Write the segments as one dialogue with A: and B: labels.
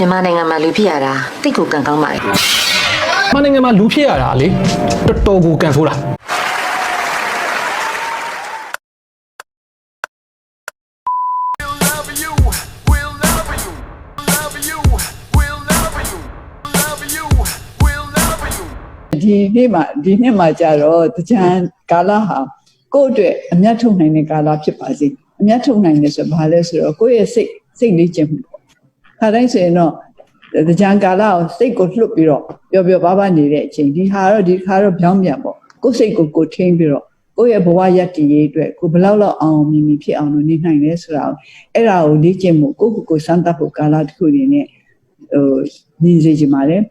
A: မြန်မာနိုင်ငံမှာလူဖြစ်ရတာတိတ်ကိုကံကောင်းပါလေ
B: မန်နိုင်ငံမှာလူဖြစ်ရတာလေတော်တော်ကိုကန်ဆိုးတာ
C: love you, we'll love you, love you, we'll love you, love you, we'll love you.
D: ဒီနေ့မှာဒီနှစ်မှာကြတော့တကြံကာလဟာကိုယ့်အတွက်အမျက်ထုတ်နိုင်တဲ့ကာလဖြစ်ပါစေအမျက်ထုတ်နိုင်တယ်ဆိုတော့ဘာလဲဆိုတော့ကိုယ့်ရဲ့စိတ်စိတ်လေးကျင်မှုပေါ့ ခါတိုင်းဆိုရင်တော့တကြံကာလကိုစိတ်ကိုလှုပ်ပြီးတော့ပျော်ပျော်ပါးပါးနေတဲ့အချိန်ဒီဟာတော့ဒီခါတော့ပြောင်းပြန်ပေါ့ကိုယ့်စိတ်ကိုကိုယ်ထိန်းပြီးတော့ကိုယ့်ရဲ့ဘဝရည်တည်ရေးအတွက်ကိုယ်ဘယ်လောက်လောက်အောင်အောင်မြင်မြင်ဖြစ်အောင်လို့နေနိုင်လဲဆိုတာကိုအဲ့ဒါကိုလေ့ကျင့်မှုကိုယ့်ကိုယ်ကိုယ်စမ်းသပ်ဖို့ကာလတစ်ခုအနေနဲ့ဟိုညီစေချင်ပါတယ်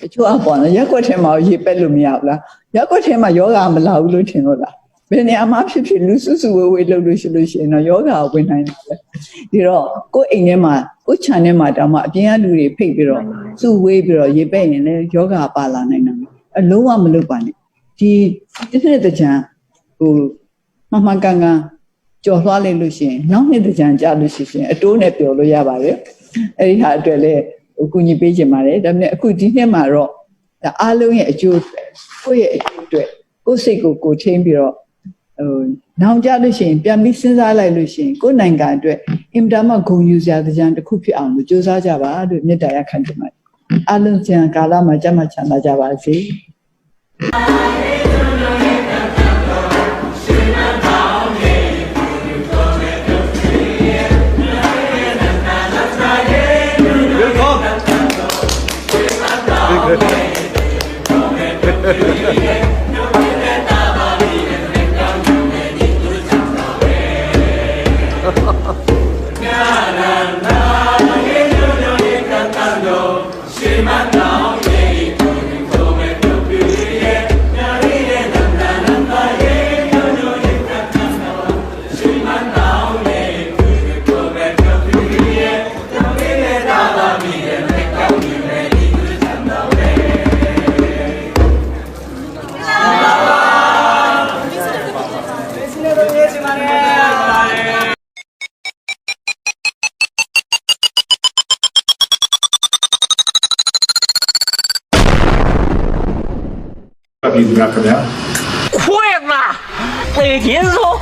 D: တချို့အပေါ်နော်ရက်ကွက်ထဲမှာရေပက်လို့မရဘူးလားရက်ကွက်ထဲမှာယောဂမလာဘူးလို့ထင်လို့လား ဘယ်နေရာမှာဖြစ်ဖြစ်လူစုစုဝေးဝေးလုပ်လို့ရှိလို့ရှိရင်တော့ယောဂကိုဝင်နိုင်တယ်ပဲဒီတော့ကိုယ့်အိမ်ထဲမှာကိုယ့်ခြံထဲမှာတောင်မှအပြင်ကလူတွေဖိတ်ပြီးတော့စုဝေးပြီးတော့ရေပက်ရင်လည်းယောဂပါလာနိုင်တယ်အလုံးဝမလုပ်ပါနဲ့ဒီတစ်နှစ်တစ်ကြံဟိုမမကန်ကန်ကြော်လွှားလိုက်လို့ရှိရင်နောက်နှစ်တစ်ကြံကြာလို့ရှိရင်အတိုးနဲ့ပျော်လို့ရပါတယ်အဲ့ဒီဟာအတွက်လည်းဟိုကူညီပေးခြင်းပါတယ်ဒါပေမဲ့အခုဒီနှစ်မှာတော့ဒါအားလုံးရဲ့အကျိုးအတွက်ကိုယ့်ရဲ့အကျိုးအတွက်ကိုယ့်စိတ်ကိုကိုယ်ချင်းပြီးတော့ ဟိုနောင်ကြလို့ရှိရင်ပြန်ပြီးစဉ်းစားလိုက်လို့ရှိရင်ကိုယ့်နိုင်ငံအတွက်အင်တာမဂုဏ်ယူစရာကြံတစ်ခုဖြစ်အောင်လို့ကြိုးစားကြပါလို့မေတ္တာရခံချင်ပါတယ်အားလုံးကျန်ကာလမှာကြမ်းမှချမ်းသာကြပါစေ
E: ပြည်သူများခင်ဗျာ
F: ခွေးမှာသေခြင်းဆို